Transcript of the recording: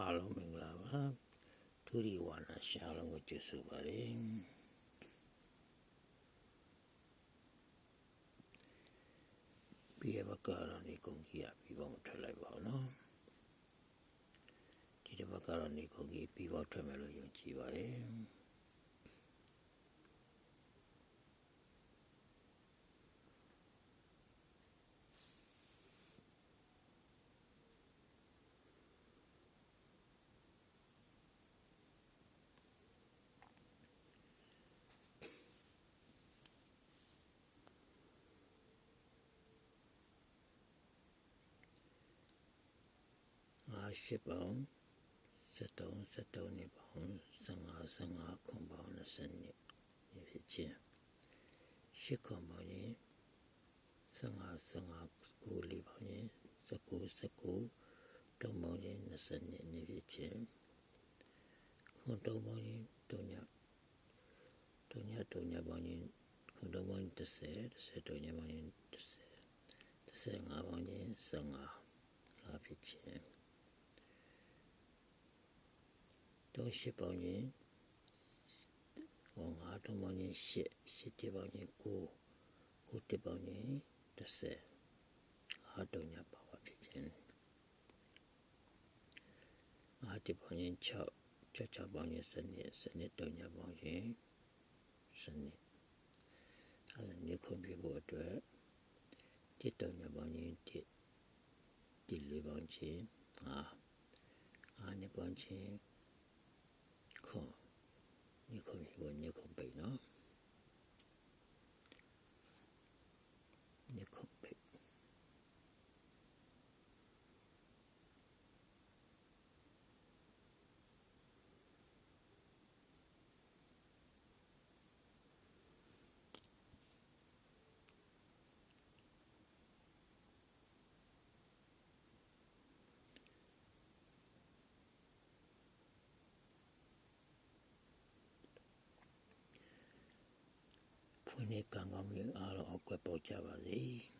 အားလုံးမင်္ဂလာပါသူရီဝါနာရှာလုံးကိုကျေးဇူးပါတယ်ပြရဘကတော့နေကုန်ကြီးရပြီးပေါင်းထွက်လိုက်ပါဦးနော်ဒီတစ်ပတ်ကတော့နေကုန်ကြီးပြီးပေါင်းထွက်မယ်လို့ယုံကြည်ပါတယ် ငါရှိပေါင်း73 73နှစ်ပေါင်း55 55ခွန်ပေါင်း20နှစ်ဒီဖြစ်ချင်းရှစ်ခွန်ပေါင်းရင်55 55ကိုလေးပေါင်းရင်19 19တုံးပေါင်းရင်20နှစ်နေဖြစ်ချင်းခွန်တုံးပေါင်းရင်တုံညတုံညတုံညပေါင်းရင်ခွန်တုံးပေါင်းရင်30 30တုံညပေါင်းရင်30 35ပေါင်းရင်15ငါဖြစ်ချင်း တော့ရှစ်ပေါင်းရင်ဟောငါတော့ပေါင်းရင်ရှစ်ရှစ်တစ်ပေါင်းရင်ကိုကိုတစ်ပေါင်းရင်30ငါတော့ညပါပါဖြစ်ခြင်းငါတစ်ပေါင်းရင်6 6 6ပေါင်းရင်စနစ်စနစ်တော့ညပေါင်းရင်စနစ်အဲညခွန်ပြဖို့အတွက်တစ်တော့ညပေါင်းရင်တစ်တစ်လေးပေါင်းချင်းငါငါနှစ်ပေါင်းချင်း 空，你空一个，你空北呢？ ဖွင့်နေကံကောင်းပြီးအားလုံးအကွက်ပေါက်ကြပါစေ။